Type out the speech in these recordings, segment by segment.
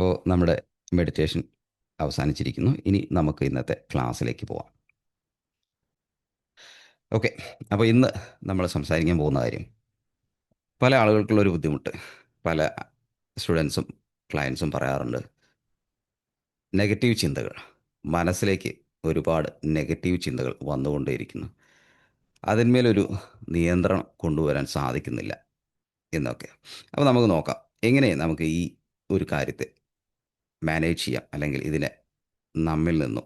അപ്പോൾ നമ്മുടെ മെഡിറ്റേഷൻ അവസാനിച്ചിരിക്കുന്നു. ഇനി നമുക്ക് ഇന്നത്തെ ക്ലാസ്സിലേക്ക് പോവാം. ഓക്കെ അപ്പോൾ ഇന്ന് നമ്മൾ സംസാരിക്കാൻ പോകുന്ന കാര്യം പല ആളുകൾക്കുള്ള ഒരു ബുദ്ധിമുട്ട് പല സ്റ്റുഡൻസും ക്ലയൻസും പറയാറുണ്ട്. നെഗറ്റീവ് ചിന്തകൾ. മനസ്സിലേക്ക് ഒരുപാട് നെഗറ്റീവ് ചിന്തകൾ വന്നുകൊണ്ടേയിരിക്കുന്നു. അതിന്മേലൊരു നിയന്ത്രണം കൊണ്ടുവരാൻ സാധിക്കുന്നില്ല എന്നൊക്കെ. അപ്പോൾ നമുക്ക് നോക്കാം. എങ്ങനെ നമുക്ക് ഈ ഒരു കാര്യത്തെ മാനേജ് ചെയ്യാം. അല്ലെങ്കിൽ ഇതിനെ നമ്മിൽ നിന്നും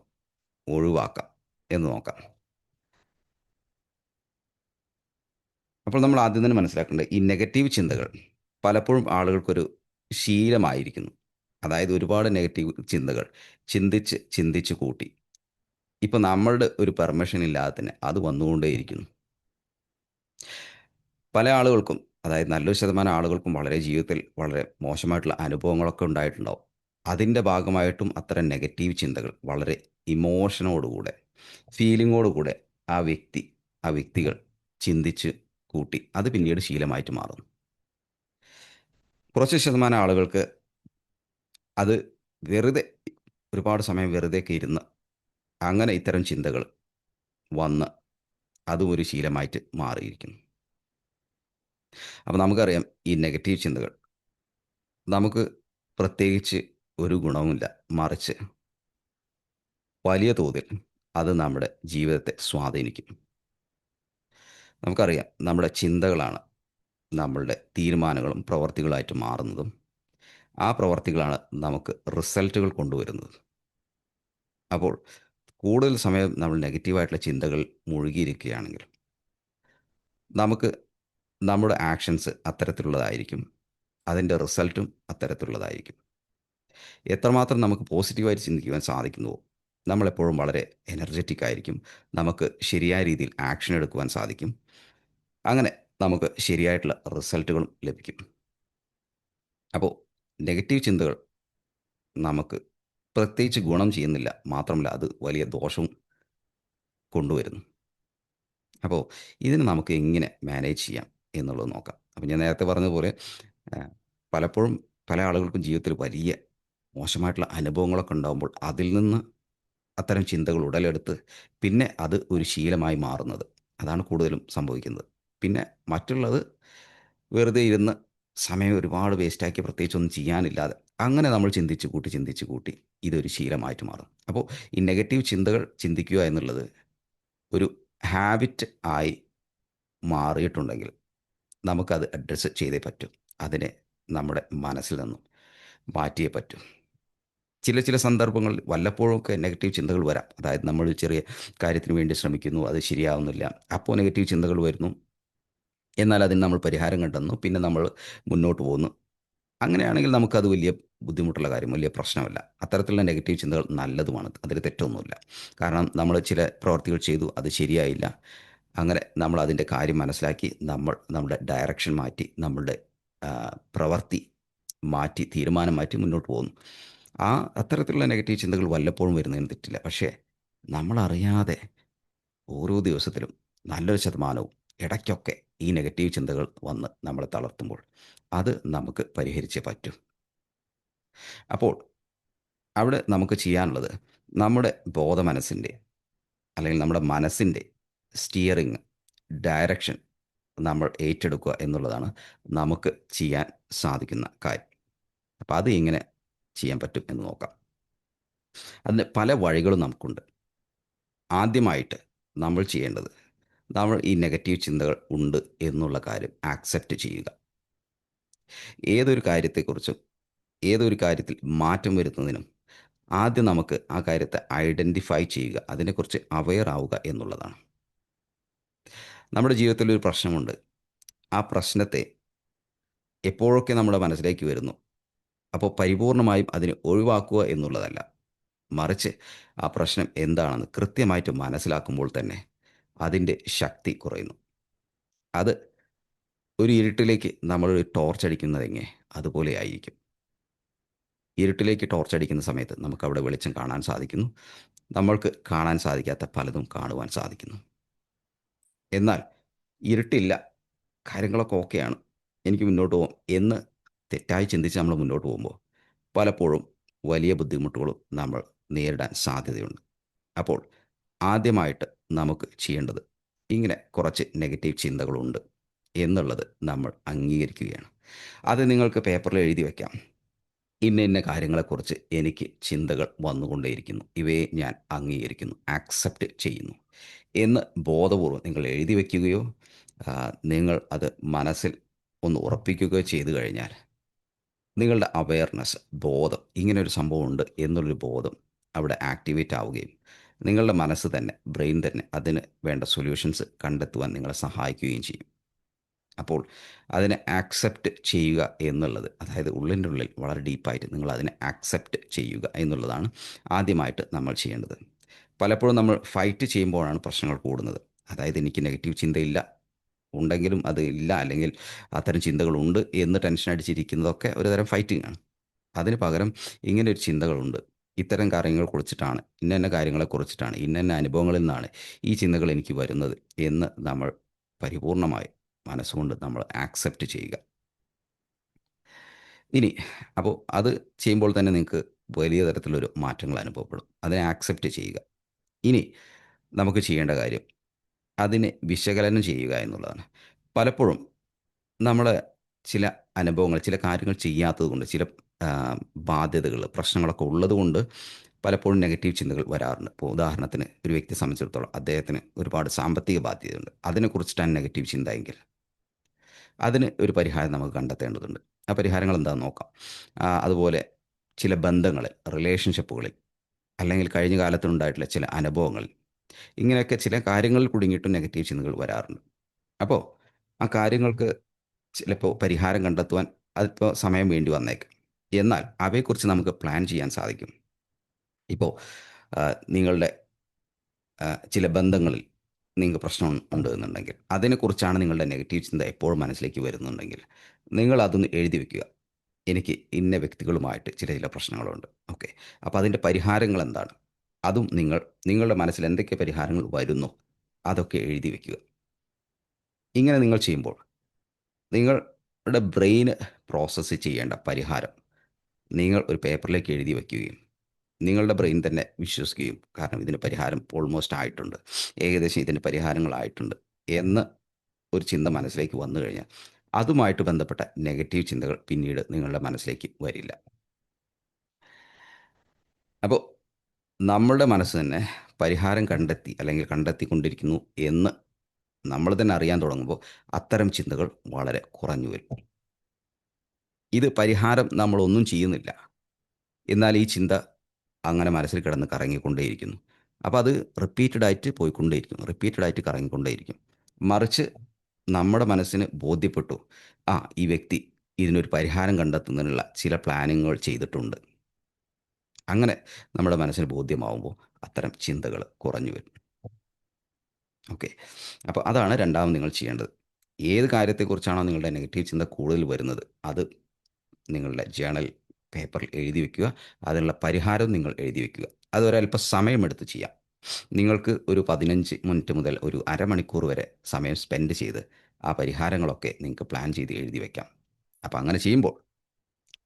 ഒഴിവാക്കാം എന്ന് നോക്കാം. അപ്പോൾ നമ്മൾ ആദ്യം തന്നെ മനസ്സിലാക്കേണ്ടത് ഈ നെഗറ്റീവ് ചിന്തകൾ പലപ്പോഴും ആളുകൾക്കൊരു ശീലമായിരിക്കുന്നു. അതായത് ഒരുപാട് നെഗറ്റീവ് ചിന്തകൾ ചിന്തിച്ച് ചിന്തിച്ച് കൂട്ടി. ഇപ്പം നമ്മളുടെ ഒരു പെർമിഷൻ ഇല്ലാതെ അത് വന്നുകൊണ്ടേയിരിക്കുന്നു. പല ആളുകൾക്കും അതായത് നല്ലൊരു ശതമാനം ആളുകൾക്കും വളരെ ജീവിതത്തിൽ വളരെ മോശമായിട്ടുള്ള അനുഭവങ്ങളൊക്കെ ഉണ്ടായിട്ടുണ്ടാവും. അതിന്റെ ഭാഗമായിട്ടും അത്തരം നെഗറ്റീവ് ചിന്തകൾ വളരെ ഇമോഷനോടുകൂടെ ഫീലിങ്ങോടുകൂടെ ആ വ്യക്തി ആ വ്യക്തികൾ ചിന്തിച്ച് കൂട്ടി അത് പിന്നീട് ശീലമായിട്ട് മാറുന്നു. കുറച്ച് ശതമാനം ആളുകൾക്ക് അത് വെറുതെ ഒരുപാട് സമയം വെറുതെയൊക്കെ ഇരുന്ന് അങ്ങനെ ഇത്തരം ചിന്തകൾ വന്ന് അതും ഒരു ശീലമായിട്ട് മാറിയിരിക്കുന്നു. അപ്പം നമുക്കറിയാം ഈ നെഗറ്റീവ് ചിന്തകൾ നമുക്ക് പ്രത്യേകിച്ച് ഒരു ഗുണവുമില്ല. മറിച്ച് വലിയ തോതിൽ അത് നമ്മുടെ ജീവിതത്തെ സ്വാധീനിക്കും. നമുക്കറിയാം നമ്മുടെ ചിന്തകളാണ് നമ്മളുടെ തീരുമാനങ്ങളും പ്രവർത്തികളായിട്ട് മാറുന്നതും. ആ പ്രവർത്തികളാണ് നമുക്ക് റിസൾട്ടുകൾ കൊണ്ടുവരുന്നത്. അപ്പോൾ കൂടുതൽ സമയം നമ്മൾ നെഗറ്റീവായിട്ടുള്ള ചിന്തകൾ മുഴുകിയിരിക്കുകയാണെങ്കിൽ നമുക്ക് നമ്മുടെ ആക്ഷൻസ് അത്തരത്തിലുള്ളതായിരിക്കും. അതിന്റെ റിസൾട്ടും അത്തരത്തിലുള്ളതായിരിക്കും. എത്രമാത്രം നമുക്ക് പോസിറ്റീവായിട്ട് ചിന്തിക്കുവാൻ സാധിക്കുന്നുവോ? നമ്മളെപ്പോഴും വളരെ എനർജറ്റിക് ആയിരിക്കും. നമുക്ക് ശരിയായ രീതിയിൽ ആക്ഷൻ എടുക്കുവാൻ സാധിക്കും. അങ്ങനെ നമുക്ക് ശരിയായിട്ടുള്ള റിസൾട്ടുകളും ലഭിക്കും. അപ്പോൾ നെഗറ്റീവ് ചിന്തകൾ നമുക്ക് പ്രത്യേകിച്ച് ഗുണം ചെയ്യുന്നില്ല. മാത്രമല്ല അത് വലിയ ദോഷവും കൊണ്ടുവരുന്നു. അപ്പോൾ ഇതിനെ നമുക്ക് എങ്ങനെ മാനേജ് ചെയ്യാം എന്നുള്ളത് നോക്കാം. അപ്പോൾ ഞാൻ നേരത്തെ പറഞ്ഞതുപോലെ പലപ്പോഴും പല ആളുകൾക്കും ജീവിതത്തിൽ വലിയ മോശമായിട്ടുള്ള അനുഭവങ്ങളൊക്കെ ഉണ്ടാകുമ്പോൾ അതിൽ നിന്ന് അത്തരം ചിന്തകൾ ഉടലെടുത്ത് പിന്നെ അത് ഒരു ശീലമായി മാറുന്നത്. അതാണ് കൂടുതലും സംഭവിക്കുന്നത്. പിന്നെ മറ്റുള്ളത് വെറുതെ ഇരുന്ന് സമയം ഒരുപാട് വേസ്റ്റാക്കി പ്രത്യേകിച്ചൊന്നും ചെയ്യാനില്ലാതെ അങ്ങനെ നമ്മൾ ചിന്തിച്ച് കൂട്ടി ചിന്തിച്ച് കൂട്ടി ഇതൊരു ശീലമായിട്ട് മാറും. അപ്പോൾ ഈ നെഗറ്റീവ് ചിന്തകൾ ചിന്തിക്കുക എന്നുള്ളത് ഒരു ഹാബിറ്റ് ആയി മാറിയിട്ടുണ്ടെങ്കിൽ നമുക്കത് അഡ്രസ്സ് ചെയ്തേ പറ്റും. അതിനെ നമ്മുടെ മനസ്സിൽ നിന്നും മാറ്റിയേ പറ്റും. ചില ചില സന്ദർഭങ്ങളിൽ വല്ലപ്പോഴൊക്കെ നെഗറ്റീവ് ചിന്തകൾ വരാം. അതായത് നമ്മൾ ചെറിയ കാര്യത്തിന് വേണ്ടി ശ്രമിക്കുന്നു അത് ശരിയാവുന്നില്ല അപ്പോൾ നെഗറ്റീവ് ചിന്തകൾ വരുന്നു. എന്നാൽ അതിന് നമ്മൾ പരിഹാരം കണ്ടെന്നു പിന്നെ നമ്മൾ മുന്നോട്ട് പോകുന്നു അങ്ങനെയാണെങ്കിൽ നമുക്കത് വലിയ ബുദ്ധിമുട്ടുള്ള കാര്യം വലിയ പ്രശ്നമല്ല. അത്തരത്തിലുള്ള നെഗറ്റീവ് ചിന്തകൾ നല്ലതുമാണ് അതിൽ തെറ്റൊന്നുമില്ല. കാരണം നമ്മൾ ചില പ്രവർത്തികൾ ചെയ്തു അത് ശരിയായില്ല. അങ്ങനെ നമ്മൾ അതിന്റെ കാര്യം മനസ്സിലാക്കി നമ്മൾ നമ്മുടെ ഡയറക്ഷൻ മാറ്റി നമ്മളുടെ പ്രവൃത്തി മാറ്റി തീരുമാനം മാറ്റി മുന്നോട്ട് പോകുന്നു ആ അത്തരത്തിലുള്ള നെഗറ്റീവ് ചിന്തകൾ വല്ലപ്പോഴും വരുന്നതിന് തെറ്റില്ല. പക്ഷേ നമ്മളറിയാതെ ഓരോ ദിവസത്തിലും നല്ലൊരു ശതമാനവും ഇടയ്ക്കൊക്കെ ഈ നെഗറ്റീവ് ചിന്തകൾ വന്ന് നമ്മളെ തളർത്തുമ്പോൾ അത് നമുക്ക് പരിഹരിച്ചേ പറ്റൂ. അപ്പോൾ അവിടെ നമുക്ക് ചെയ്യാനുള്ളത് നമ്മുടെ ബോധമനസ്സിന്റെ അല്ലെങ്കിൽ നമ്മുടെ മനസ്സിന്റെ സ്റ്റിയറിങ് ഡയറക്ഷൻ നമ്മൾ ഏറ്റെടുക്കുക എന്നുള്ളതാണ് നമുക്ക് ചെയ്യാൻ സാധിക്കുന്ന കാര്യം. അപ്പോൾ അത് എങ്ങനെ ചെയ്യാൻ പറ്റും എന്ന് നോക്കാം. അതിന് പല വഴികളും നമുക്കുണ്ട്. ആദ്യമായിട്ട് നമ്മൾ ചെയ്യേണ്ടത് നമ്മൾ ഈ നെഗറ്റീവ് ചിന്തകൾ ഉണ്ട് എന്നുള്ള കാര്യം ആക്സെപ്റ്റ് ചെയ്യുക. ഏതൊരു കാര്യത്തെക്കുറിച്ചും ഏതൊരു കാര്യത്തിൽ മാറ്റം വരുത്തുന്നതിനും ആദ്യം നമുക്ക് ആ കാര്യത്തെ ഐഡന്റിഫൈ ചെയ്യുക അതിനെക്കുറിച്ച് അവെയർ ആവുക എന്നുള്ളതാണ്. നമ്മുടെ ജീവിതത്തിൽ ഒരു പ്രശ്നമുണ്ട്. ആ പ്രശ്നത്തെ എപ്പോഴൊക്കെ നമ്മുടെ മനസ്സിലേക്ക് വരുന്നു? അപ്പോൾ പരിപൂർണമായും അതിനെ ഒഴിവാക്കുക എന്നുള്ളതല്ല. മറിച്ച് ആ പ്രശ്നം എന്താണെന്ന് കൃത്യമായിട്ട് മനസ്സിലാക്കുമ്പോൾ തന്നെ അതിന്റെ ശക്തി കുറയുന്നു. അത് ഒരു ഇരുട്ടിലേക്ക് നമ്മൾ ടോർച്ച് അടിക്കുന്നതെങ്ങനെ അതുപോലെ ആയിരിക്കും. ഇരുട്ടിലേക്ക് ടോർച്ച് അടിക്കുന്ന സമയത്ത് നമുക്ക് അവിടെ വെളിച്ചം കാണാൻ സാധിക്കുന്നു. നമ്മൾക്ക് കാണാൻ സാധിക്കാത്ത പലതും കാണുവാൻ സാധിക്കുന്നു. എന്നാൽ ഇരുട്ടില്ല. കാര്യങ്ങളൊക്കെ ഓക്കെയാണ്. എനിക്ക് മുന്നോട്ട് പോകാം എന്ന് തെറ്റായി ചിന്തിച്ച് നമ്മൾ മുന്നോട്ട് പോകുമ്പോൾ പലപ്പോഴും വലിയ ബുദ്ധിമുട്ടുകളും നമ്മൾ നേരിടാൻ സാധ്യതയുണ്ട്. അപ്പോൾ ആദ്യമായിട്ട് നമുക്ക് ചെയ്യേണ്ടത് ഇങ്ങനെ കുറച്ച് നെഗറ്റീവ് ചിന്തകളുണ്ട് എന്നുള്ളത് നമ്മൾ അംഗീകരിക്കുകയാണ്. അത് നിങ്ങൾക്ക് പേപ്പറിൽ എഴുതി വയ്ക്കാം ഇന്ന ഇന്ന കാര്യങ്ങളെക്കുറിച്ച് എനിക്ക് ചിന്തകൾ വന്നുകൊണ്ടേയിരിക്കുന്നു. ഇവയെ ഞാൻ അംഗീകരിക്കുന്നു. ആക്സെപ്റ്റ് ചെയ്യുന്നു എന്ന് ബോധപൂർവം നിങ്ങൾ എഴുതി വയ്ക്കുകയോ നിങ്ങൾ അത് മനസ്സിൽ ഒന്ന് ഉറപ്പിക്കുകയോ ചെയ്തു കഴിഞ്ഞാൽ നിങ്ങളുടെ അവയർനെസ് ബോധം ഇങ്ങനെ ഒരു സംഭവമുണ്ട് എന്നുള്ളൊരു ബോധം അവിടെ ആക്ടിവേറ്റ് ആവുകയും നിങ്ങളുടെ മനസ്സ് തന്നെ ബ്രെയിൻ തന്നെ അതിന് വേണ്ട സൊല്യൂഷൻസ് കണ്ടെത്തുവാൻ നിങ്ങളെ സഹായിക്കുകയും ചെയ്യും. അപ്പോൾ അതിനെ ആക്സെപ്റ്റ് ചെയ്യുക എന്നുള്ളത് അതായത് ഉള്ളിന്റെ ഉള്ളിൽ വളരെ ഡീപ്പായിട്ട് നിങ്ങൾ അതിനെ ആക്സെപ്റ്റ് ചെയ്യുക എന്നുള്ളതാണ് ആദ്യമായിട്ട് നമ്മൾ ചെയ്യേണ്ടത്. പലപ്പോഴും നമ്മൾ ഫൈറ്റ് ചെയ്യുമ്പോഴാണ് പ്രശ്നങ്ങൾ കൂടുന്നത്. അതായത് എനിക്ക് നെഗറ്റീവ് ചിന്തയില്ല ഉണ്ടെങ്കിലും അത് ഇല്ല. അല്ലെങ്കിൽ അത്തരം ചിന്തകളുണ്ട് എന്ന് ടെൻഷൻ അടിച്ചിരിക്കുന്നതൊക്കെ ഒരുതരം ഫൈറ്റിംഗ് ആണ്. അതിന് പകരം ഇങ്ങനെ ഒരു ചിന്തകളുണ്ട്. ഇത്തരം കാര്യങ്ങൾ കുറിച്ചിട്ടാണ് ഇന്ന ഇന്ന കാര്യങ്ങളെ കുറിച്ചിട്ടാണ് ഇന്നന്നെ ഇന്ന അനുഭവങ്ങളിൽ നിന്നാണ് ഈ ചിന്തകൾ എനിക്ക് വരുന്നത് എന്ന് നമ്മൾ പരിപൂർണമായി മനസ്സുകൊണ്ട് നമ്മൾ ആക്സെപ്റ്റ് ചെയ്യുക. ഇനി അപ്പോൾ അത് ചെയ്യുമ്പോൾ തന്നെ നിങ്ങൾക്ക് വലിയ തരത്തിലൊരു മാറ്റങ്ങൾ അനുഭവപ്പെടും. അതിനെ ആക്സെപ്റ്റ് ചെയ്യുക. ഇനി നമുക്ക് ചെയ്യേണ്ട കാര്യം അതിനെ വിശകലനം ചെയ്യുക എന്നുള്ളതാണ്. പലപ്പോഴും നമ്മൾ ചില അനുഭവങ്ങൾ ചില കാര്യങ്ങൾ ചെയ്യാത്തത് കൊണ്ട് ചില ബാധ്യതകൾ പ്രശ്നങ്ങളൊക്കെ ഉള്ളതുകൊണ്ട് പലപ്പോഴും നെഗറ്റീവ് ചിന്തകൾ വരാറുണ്ട്. ഇപ്പോൾ ഉദാഹരണത്തിന് ഒരു വ്യക്തിയെ സംബന്ധിച്ചിടത്തോളം അദ്ദേഹത്തിന് ഒരുപാട് സാമ്പത്തിക ബാധ്യതയുണ്ട്. അതിനെക്കുറിച്ചിട്ടാണ് നെഗറ്റീവ് ചിന്ത എങ്കിൽ അതിന് ഒരു പരിഹാരം നമുക്ക് കണ്ടെത്തേണ്ടതുണ്ട്. ആ പരിഹാരങ്ങൾ എന്താണെന്ന് നോക്കാം. അതുപോലെ ചില ബന്ധങ്ങളിൽ റിലേഷൻഷിപ്പുകളിൽ അല്ലെങ്കിൽ കഴിഞ്ഞ കാലത്തുണ്ടായിട്ടുള്ള ചില അനുഭവങ്ങളിൽ ഇങ്ങനെയൊക്കെ ചില കാര്യങ്ങളിൽ കുടുങ്ങിയിട്ടും നെഗറ്റീവ് ചിന്തകൾ വരാറുണ്ട്. അപ്പോൾ ആ കാര്യങ്ങൾക്ക് ചിലപ്പോൾ പരിഹാരം കണ്ടെത്തുവാൻ അതിപ്പോൾ സമയം വേണ്ടി വന്നേക്കാം. എന്നാൽ അവയെക്കുറിച്ച് നമുക്ക് പ്ലാൻ ചെയ്യാൻ സാധിക്കും. ഇപ്പോൾ നിങ്ങളുടെ ചില ബന്ധങ്ങളിൽ നിങ്ങൾക്ക് പ്രശ്നം ഉണ്ട് എന്നുണ്ടെങ്കിൽ അതിനെക്കുറിച്ചാണ് നിങ്ങളുടെ നെഗറ്റീവ് ചിന്ത എപ്പോഴും മനസ്സിലേക്ക് വരുന്നുണ്ടെങ്കിൽ നിങ്ങൾ അതൊന്ന് എഴുതി വെക്കുക. എനിക്ക് ഇന്ന വ്യക്തികളുമായിട്ട് ചില ചില പ്രശ്നങ്ങളുണ്ട്. ഓക്കെ. അപ്പോൾ അതിന്റെ പരിഹാരങ്ങൾ എന്താണ്? അതും നിങ്ങൾ നിങ്ങളുടെ മനസ്സിൽ എന്തൊക്കെ പരിഹാരങ്ങൾ വരുന്നു അതൊക്കെ എഴുതി വെക്കുക. ഇങ്ങനെ നിങ്ങൾ ചെയ്യുമ്പോൾ നിങ്ങളുടെ ബ്രെയിന് പ്രോസസ്സ് ചെയ്യേണ്ട പരിഹാരം നിങ്ങൾ ഒരു പേപ്പറിലേക്ക് എഴുതി വയ്ക്കുകയും നിങ്ങളുടെ ബ്രെയിൻ തന്നെ വിശ്വസിക്കുകയും കാരണം ഇതിന് പരിഹാരം ഓൾമോസ്റ്റ് ആയിട്ടുണ്ട്. ഏകദേശം ഇതിന് പരിഹാരങ്ങളായിട്ടുണ്ട് എന്ന് ഒരു ചിന്ത മനസ്സിലേക്ക് വന്നു കഴിഞ്ഞാൽ അതുമായിട്ട് ബന്ധപ്പെട്ട നെഗറ്റീവ് ചിന്തകൾ പിന്നീട് നിങ്ങളുടെ മനസ്സിലേക്ക് വരില്ല. അപ്പോൾ നമ്മളുടെ മനസ്സ് തന്നെ പരിഹാരം കണ്ടെത്തി അല്ലെങ്കിൽ കണ്ടെത്തിക്കൊണ്ടിരിക്കുന്നു എന്ന് നമ്മൾ തന്നെ അറിയാൻ തുടങ്ങുമ്പോൾ അത്തരം ചിന്തകൾ വളരെ കുറഞ്ഞു വരും. ഇത് പരിഹാരം നമ്മളൊന്നും ചെയ്യുന്നില്ല. എന്നാൽ ഈ ചിന്ത അങ്ങനെ മനസ്സിൽ കിടന്ന് കറങ്ങിക്കൊണ്ടേയിരിക്കുന്നു. അപ്പോൾ അത് റിപ്പീറ്റഡ് ആയിട്ട് പോയിക്കൊണ്ടേയിരിക്കും. റിപ്പീറ്റഡ് ആയിട്ട് കറങ്ങിക്കൊണ്ടേയിരിക്കും. മറിച്ച് നമ്മുടെ മനസ്സിന് ബോധ്യപ്പെട്ടു. ആ ഈ വ്യക്തി ഇതിനൊരു പരിഹാരം കണ്ടെത്തുന്നതിനുള്ള ചില പ്ലാനിങ്ങുകൾ ചെയ്തിട്ടുണ്ട്. അങ്ങനെ നമ്മുടെ മനസ്സിന് ബോധ്യമാവുമ്പോൾ അത്തരം ചിന്തകൾ കുറഞ്ഞു വരും. ഓക്കെ. അപ്പോൾ അതാണ് രണ്ടാമത് നിങ്ങൾ ചെയ്യേണ്ടത്. ഏത് കാര്യത്തെക്കുറിച്ചാണോ നിങ്ങളുടെ നെഗറ്റീവ് ചിന്ത കൂടുതൽ വരുന്നത് അത് നിങ്ങളുടെ ജേണൽ പേപ്പറിൽ എഴുതി വെക്കുക അതിനുള്ള പരിഹാരം നിങ്ങൾ എഴുതി വെക്കുക. അത് ഒരല്പം സമയമെടുത്ത് ചെയ്യാം. നിങ്ങൾക്ക് ഒരു പതിനഞ്ച് മിനിറ്റ് മുതൽ ഒരു അരമണിക്കൂർ വരെ സമയം സ്പെൻഡ് ചെയ്ത് ആ പരിഹാരങ്ങളൊക്കെ നിങ്ങൾക്ക് പ്ലാൻ ചെയ്ത് എഴുതി വയ്ക്കാം അപ്പോൾ അങ്ങനെ ചെയ്യുമ്പോൾ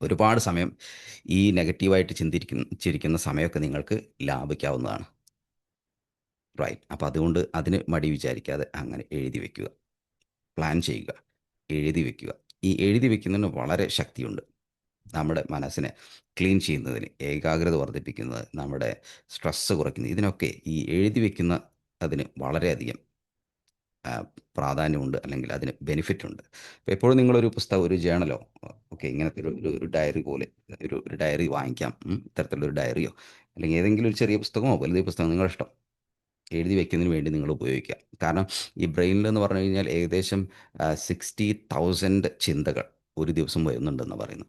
ഒരുപാട് സമയം ഈ നെഗറ്റീവായിട്ട് ചിന്തിരിക്കുന്ന ചിരിക്കുന്ന സമയമൊക്കെ നിങ്ങൾക്ക് ലാഭിക്കാവുന്നതാണ്. റൈറ്റ് അപ്പോൾ അതുകൊണ്ട് അതിന് മടി വിചാരിക്കാതെ അങ്ങനെ എഴുതി വെക്കുക. പ്ലാൻ ചെയ്യുക. എഴുതി വെക്കുക. ഈ എഴുതി വെക്കുന്നതിന് വളരെ ശക്തിയുണ്ട്. നമ്മുടെ മനസ്സിനെ ക്ലീൻ ചെയ്യുന്നതിന് ഏകാഗ്രത വർദ്ധിപ്പിക്കുന്നത് നമ്മുടെ സ്ട്രെസ്സ് കുറയ്ക്കുന്നത് ഇതിനൊക്കെ ഈ എഴുതി വെക്കുന്ന അതിന് വളരെയധികം പ്രാധാന്യമുണ്ട് അല്ലെങ്കിൽ അതിന് ബെനിഫിറ്റ് ഉണ്ട് അപ്പോൾ എപ്പോഴും നിങ്ങളൊരു പുസ്തകം ഒരു ജേണലോ ഓക്കെ ഇങ്ങനത്തെ ഒരു ഒരു- ഡയറി പോലെ ഒരു ഒരു ഡയറി വാങ്ങിക്കാം ഇത്തരത്തിലുള്ള ഒരു ഡയറിയോ അല്ലെങ്കിൽ ഏതെങ്കിലും ഒരു ചെറിയ പുസ്തകമോ വലുത് പുസ്തകം നിങ്ങളുടെ ഇഷ്ടം എഴുതി വെക്കുന്നതിന് വേണ്ടി നിങ്ങൾ ഉപയോഗിക്കുക. കാരണം ഈ ബ്രെയിനിൽ എന്ന് പറഞ്ഞു കഴിഞ്ഞാൽ ഏകദേശം സിക്സ്റ്റി തൗസൻഡ് ചിന്തകൾ ഒരു ദിവസം വരുന്നുണ്ടെന്ന് പറയുന്നു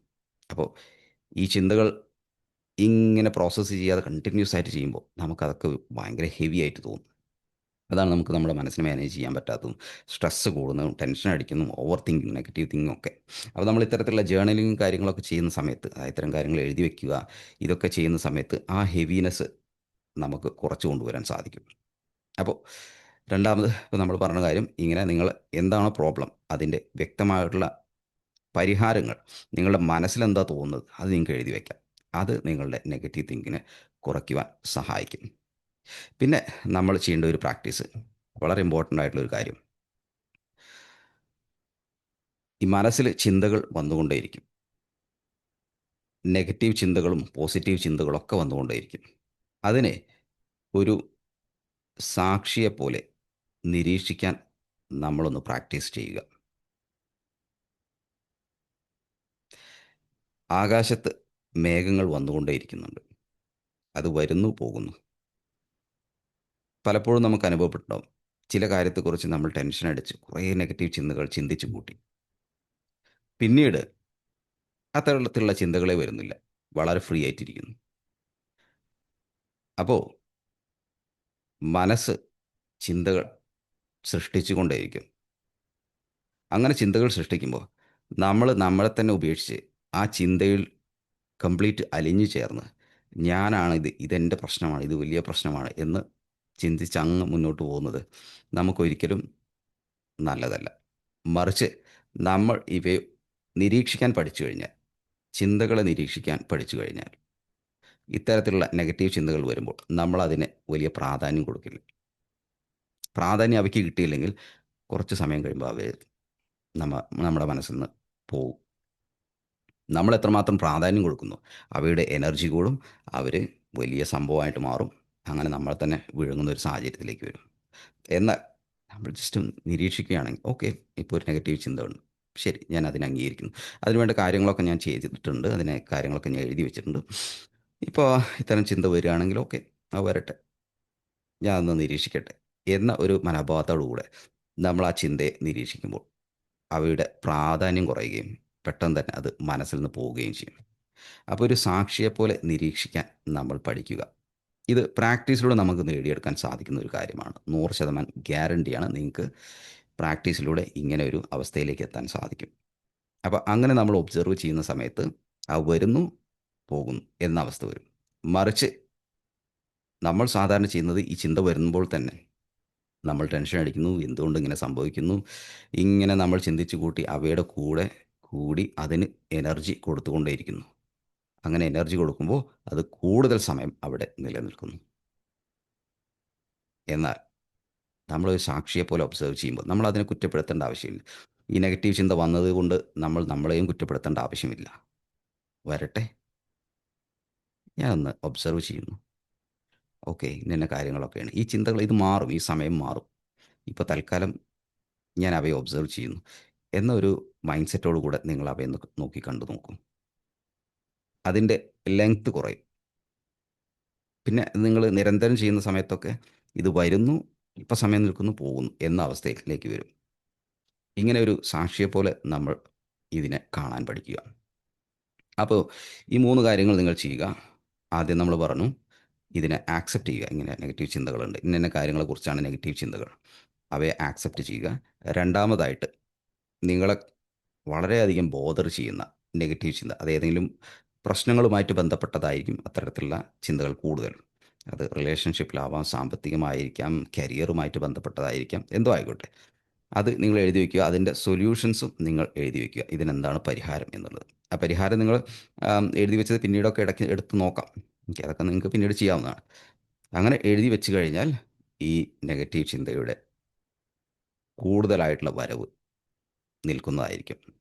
അപ്പോൾ ഈ ചിന്തകൾ ഇങ്ങനെ പ്രോസസ്സ് ചെയ്യാതെ കണ്ടിന്യൂസ് ആയിട്ട് ചെയ്യുമ്പോൾ നമുക്കതൊക്കെ ഭയങ്കര ഹെവി ആയിട്ട് തോന്നും. അതാണ് നമുക്ക് നമ്മുടെ മനസ്സിനെ മാനേജ് ചെയ്യാൻ പറ്റാത്തതും സ്ട്രെസ്സ് കൂടുന്നതും ടെൻഷൻ അടിക്കുന്നതും ഓവർ തിങ്കിങ് നെഗറ്റീവ് തിങ്കിങ് ഒക്കെ. അപ്പോൾ നമ്മൾ ഇത്തരത്തിലുള്ള ജേർണലിങ് കാര്യങ്ങളൊക്കെ ചെയ്യുന്ന സമയത്ത് ഇത്തരം കാര്യങ്ങൾ എഴുതി വെക്കുക ഇതൊക്കെ ചെയ്യുന്ന സമയത്ത് ആ ഹെവിനെസ് നമുക്ക് കുറച്ച് കൊണ്ടുവരാൻ സാധിക്കും. അപ്പോൾ രണ്ടാമത് നമ്മൾ പറഞ്ഞ കാര്യം ഇങ്ങനെ നിങ്ങൾ എന്താണോ പ്രോബ്ലം അതിന്റെ വ്യക്തമായിട്ടുള്ള പരിഹാരങ്ങൾ നിങ്ങളുടെ മനസ്സിലെന്താ തോന്നുന്നത് അത് നിങ്ങൾക്ക് എഴുതി വയ്ക്കാം അത് നിങ്ങളുടെ നെഗറ്റീവ് തിങ്കിങ്ങിനെ കുറയ്ക്കുവാൻ സഹായിക്കും. പിന്നെ നമ്മൾ ചെയ്യേണ്ട ഒരു പ്രാക്ടീസ് വളരെ ഇമ്പോർട്ടന്റ് ആയിട്ടുള്ള ഒരു കാര്യം. ഈ മനസ്സിൽ ചിന്തകൾ വന്നുകൊണ്ടേയിരിക്കും. നെഗറ്റീവ് ചിന്തകളും പോസിറ്റീവ് ചിന്തകളൊക്കെ വന്നുകൊണ്ടേയിരിക്കും. അതിനെ ഒരു സാക്ഷിയെപ്പോലെ നിരീക്ഷിക്കാൻ നമ്മളൊന്ന് പ്രാക്ടീസ് ചെയ്യുക. ആകാശത്ത് മേഘങ്ങൾ വന്നുകൊണ്ടേയിരിക്കുന്നുണ്ട്. അത് വരുന്നു പോകുന്നു. പലപ്പോഴും നമുക്ക് അനുഭവപ്പെട്ടുണ്ടാവും. ചില കാര്യത്തെക്കുറിച്ച് നമ്മൾ ടെൻഷൻ അടിച്ച് കുറേ നെഗറ്റീവ് ചിന്തകൾ ചിന്തിച്ചു കൂട്ടി. പിന്നീട് അത്തരത്തിലുള്ള ചിന്തകളെ വരുന്നില്ല. വളരെ ഫ്രീ ആയിട്ടിരിക്കുന്നു. അപ്പോൾ മനസ്സ് ചിന്തകൾ സൃഷ്ടിച്ചുകൊണ്ടേയിരിക്കും. അങ്ങനെ ചിന്തകൾ സൃഷ്ടിക്കുമ്പോൾ നമ്മൾ നമ്മളെ തന്നെ ഉപേക്ഷിച്ച് ആ ചിന്തയിൽ കംപ്ലീറ്റ് അലിഞ്ഞു ചേർന്ന് ഞാനാണ് ഇത് ഇതെന്റെ പ്രശ്നമാണ് ഇത് വലിയ പ്രശ്നമാണ് എന്ന് ചിന്തിച്ച് അങ്ങ് മുന്നോട്ട് പോകുന്നത് നമുക്കൊരിക്കലും നല്ലതല്ല. മറിച്ച് നമ്മൾ ഇവയെ നിരീക്ഷിക്കാൻ പഠിച്ചു കഴിഞ്ഞാൽ ചിന്തകളെ നിരീക്ഷിക്കാൻ പഠിച്ചു കഴിഞ്ഞാൽ ഇത്തരത്തിലുള്ള നെഗറ്റീവ് ചിന്തകൾ വരുമ്പോൾ നമ്മൾ അതിന് വലിയ പ്രാധാന്യം കൊടുക്കില്ല. പ്രാധാന്യം അവയ്ക്ക് കിട്ടിയില്ലെങ്കിൽ കുറച്ച് സമയം കഴിയുമ്പോൾ അവ നമ്മ നമ്മുടെ മനസ്സിൽ നിന്ന് പോകും. നമ്മൾ എത്രമാത്രം പ്രാധാന്യം കൊടുക്കുന്നു അവയുടെ എനർജി കൂടും അവർ വലിയ സംഭവമായിട്ട് മാറും. അങ്ങനെ നമ്മൾ തന്നെ വിഴുങ്ങുന്ന ഒരു സാഹചര്യത്തിലേക്ക് വരും. എന്നാൽ നമ്മൾ ജസ്റ്റ് നിരീക്ഷിക്കുകയാണെങ്കിൽ ഓക്കെ ഇപ്പോൾ ഒരു നെഗറ്റീവ് ചിന്ത ഉണ്ട് ശരി ഞാൻ അതിനെ അംഗീകരിക്കുന്നു. അതിനുവേണ്ട കാര്യങ്ങളൊക്കെ ഞാൻ ചെയ്തിട്ടുണ്ട്. അതിനെ കാര്യങ്ങളൊക്കെ ഞാൻ എഴുതി വെച്ചിട്ടുണ്ട്. ഇപ്പോൾ ഇത്തരം ചിന്ത വരികയാണെങ്കിൽ ഓക്കെ അത് വരട്ടെ. ഞാൻ ഒന്ന് നിരീക്ഷിക്കട്ടെ. എന്ന ഒരു മനോഭാവത്തോടുകൂടെ നമ്മൾ ആ ചിന്തയെ നിരീക്ഷിക്കുമ്പോൾ അവയുടെ പ്രാധാന്യം കുറയുകയും പെട്ടെന്ന് തന്നെ അത് മനസ്സിൽ നിന്ന് പോവുകയും ചെയ്യും. അപ്പോൾ ഒരു സാക്ഷിയെപ്പോലെ നിരീക്ഷിക്കാൻ നമ്മൾ പഠിക്കുക. ഇത് പ്രാക്ടീസിലൂടെ നമുക്ക് നേടിയെടുക്കാൻ സാധിക്കുന്ന ഒരു കാര്യമാണ്. നൂറ് ശതമാനം ഗ്യാരണ്ടിയാണ് നിങ്ങൾക്ക് പ്രാക്ടീസിലൂടെ ഇങ്ങനെ ഒരു അവസ്ഥയിലേക്ക് എത്താൻ സാധിക്കും. അപ്പോൾ അങ്ങനെ നമ്മൾ ഒബ്സർവ് ചെയ്യുന്ന സമയത്ത് ആ വരുന്നു പോകുന്നു എന്ന അവസ്ഥ വരും. മറിച്ച് നമ്മൾ സാധാരണ ചെയ്യുന്നത് ഈ ചിന്ത വരുമ്പോൾ തന്നെ നമ്മൾ ടെൻഷൻ അടിക്കുന്നു എന്തുകൊണ്ട് ഇങ്ങനെ സംഭവിക്കുന്നു? ഇങ്ങനെ നമ്മൾ ചിന്തിച്ചു കൂട്ടി അവയുടെ കൂടെ കൂടി അതിന് എനർജി കൊടുത്തുകൊണ്ടേയിരിക്കുന്നു. അങ്ങനെ എനർജി കൊടുക്കുമ്പോൾ അത് കൂടുതൽ സമയം അവിടെ നിലനിൽക്കുന്നു. എന്നാൽ നമ്മൾ ഒരു സാക്ഷിയെ പോലെ ഒബ്സർവ് ചെയ്യുമ്പോൾ നമ്മൾ അതിനെ കുറ്റപ്പെടുത്തേണ്ട ആവശ്യമില്ല. ഈ നെഗറ്റീവ് ചിന്ത വന്നത് കൊണ്ട് നമ്മൾ നമ്മളെയും കുറ്റപ്പെടുത്തേണ്ട ആവശ്യമില്ല. വരട്ടെ. ഞാനൊന്ന് ഒബ്സർവ് ചെയ്യുന്നു. ഓക്കെ ഇന്ന കാര്യങ്ങളൊക്കെയാണ്. ഈ ചിന്തകൾ ഇത് മാറും ഈ സമയം മാറും. ഇപ്പോൾ തൽക്കാലം ഞാൻ അവയെ ഒബ്സർവ് ചെയ്യുന്നു. എന്നൊരു മൈൻഡ് സെറ്റോടു കൂടെ നിങ്ങൾ അവയെ നോക്കി കണ്ടു നോക്കും. അതിന്റെ ലെങ്ത് കുറയും. പിന്നെ നിങ്ങൾ നിരന്തരം ചെയ്യുന്ന സമയത്തൊക്കെ ഇത് വരുന്നു ഇപ്പം സമയം നിൽക്കുന്നു പോകുന്നു എന്ന അവസ്ഥയിലേക്ക് വരും. ഇങ്ങനെ ഒരു സാക്ഷിയെപ്പോലെ നമ്മൾ ഇതിനെ കാണാൻ പഠിക്കുക. അപ്പോൾ ഈ മൂന്ന് കാര്യങ്ങൾ നിങ്ങൾ ചെയ്യുക. ആദ്യം നമ്മൾ പറഞ്ഞു ഇതിനെ ആക്സെപ്റ്റ് ചെയ്യുക. ഇങ്ങനെ നെഗറ്റീവ് ചിന്തകളുണ്ട്. ഇന്ന കാര്യങ്ങളെക്കുറിച്ചാണ് നെഗറ്റീവ് ചിന്തകൾ. അവയെ ആക്സെപ്റ്റ് ചെയ്യുക. രണ്ടാമതായിട്ട് നിങ്ങളെ വളരെയധികം ബോധർ ചെയ്യുന്ന നെഗറ്റീവ് ചിന്ത അത് ഏതെങ്കിലും പ്രശ്നങ്ങളുമായിട്ട് ബന്ധപ്പെട്ടതായിരിക്കും അത്തരത്തിലുള്ള ചിന്തകൾ കൂടുതൽ. അത് റിലേഷൻഷിപ്പിലാവാം സാമ്പത്തികമായിരിക്കാം കരിയറുമായിട്ട് ബന്ധപ്പെട്ടതായിരിക്കാം എന്തോ ആയിക്കോട്ടെ. അത് നിങ്ങൾ എഴുതി വയ്ക്കുക. അതിന്റെ സൊല്യൂഷൻസും നിങ്ങൾ എഴുതി വയ്ക്കുക. ഇതിനെന്താണ് പരിഹാരം എന്നുള്ളത്. ആ പരിഹാരം നിങ്ങൾ എഴുതി വെച്ചത് പിന്നീടൊക്കെ ഇടയ്ക്ക് എടുത്ത് നോക്കാം. ഓക്കെ അതൊക്കെ നിങ്ങൾക്ക് പിന്നീട് ചെയ്യാവുന്നതാണ്. അങ്ങനെ എഴുതി വെച്ച് കഴിഞ്ഞാൽ ഈ നെഗറ്റീവ് ചിന്തയുടെ കൂടുതലായിട്ടുള്ള വരവ് നിൽക്കുന്നതായിരിക്കും.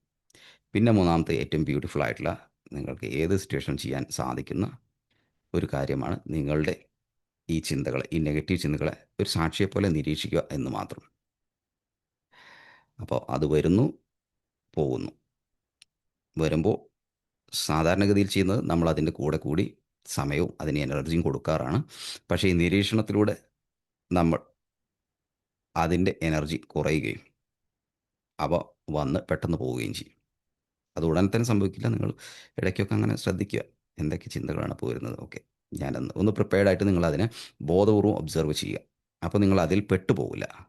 പിന്നെ മൂന്നാമത്തെ ഏറ്റവും ബ്യൂട്ടിഫുൾ ആയിട്ടുള്ള നിങ്ങൾക്ക് ഏത് സിറ്റുവേഷൻ ചെയ്യാൻ സാധിക്കുന്ന ഒരു കാര്യമാണ് നിങ്ങളുടെ ഈ ചിന്തകളെ ഈ നെഗറ്റീവ് ചിന്തകളെ ഒരു സാക്ഷിയെ പോലെ നിരീക്ഷിക്കുക എന്ന് മാത്രം. അപ്പോൾ അത് വരുന്നു പോകുന്നു. വരുമ്പോൾ സാധാരണഗതിയിൽ ചെയ്യുന്നത് നമ്മൾ അതിന്റെ കൂടെ കൂടി സമയവും അതിന് എനർജിയും കൊടുക്കാറാണ്. പക്ഷേ ഈ നിരീക്ഷണത്തിലൂടെ നമ്മൾ അതിന്റെ എനർജി കുറയുകയും അവ വന്ന് പെട്ടെന്ന് പോവുകയും ചെയ്യും. അത് ഉടൻ തന്നെ സംഭവിക്കില്ല. നിങ്ങൾ ഇടയ്ക്കൊക്കെ അങ്ങനെ ശ്രദ്ധിക്കുക. എന്തൊക്കെ ചിന്തകളാണ് പോയിരുന്നത് ഓക്കെ. ഞാൻ അന്ന് ഒന്ന് പ്രിപ്പയർഡ് ആയിട്ട് നിങ്ങൾ അതിനെ ബോധപൂർവം ഒബ്സർവ് ചെയ്യുക. അപ്പോൾ നിങ്ങൾ അതിൽ പെട്ടുപോകില്ല.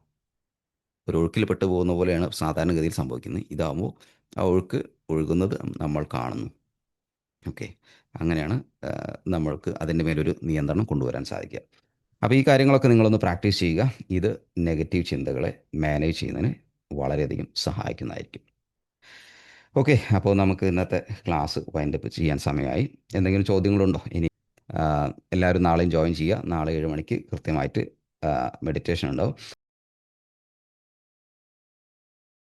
ഒരു ഒഴുക്കിൽ പെട്ടുപോകുന്ന പോലെയാണ് സാധാരണഗതിയിൽ സംഭവിക്കുന്നത്. ഇതാകുമ്പോൾ ആ ഒഴുക്ക് ഒഴുകുന്നത് നമ്മൾ കാണുന്നു. ഓക്കെ. അങ്ങനെയാണ് നമ്മൾക്ക് അതിന്റെ മേലൊരു നിയന്ത്രണം കൊണ്ടുവരാൻ സാധിക്കുക. അപ്പോൾ ഈ കാര്യങ്ങളൊക്കെ നിങ്ങളൊന്ന് പ്രാക്ടീസ് ചെയ്യുക. ഇത് നെഗറ്റീവ് ചിന്തകളെ മാനേജ് ചെയ്യുന്നതിന് വളരെയധികം സഹായിക്കുന്നതായിരിക്കും. ഓക്കെ അപ്പോൾ നമുക്ക് ഇന്നത്തെ ക്ലാസ് വൈൻഡപ്പ് ചെയ്യാൻ സമയമായി. എന്തെങ്കിലും ചോദ്യങ്ങളുണ്ടോ? ഇനി എല്ലാവരും നാളെയും ജോയിൻ ചെയ്യുക. നാളെ ഏഴ് മണിക്ക് കൃത്യമായിട്ട് മെഡിറ്റേഷൻ ഉണ്ടാവും.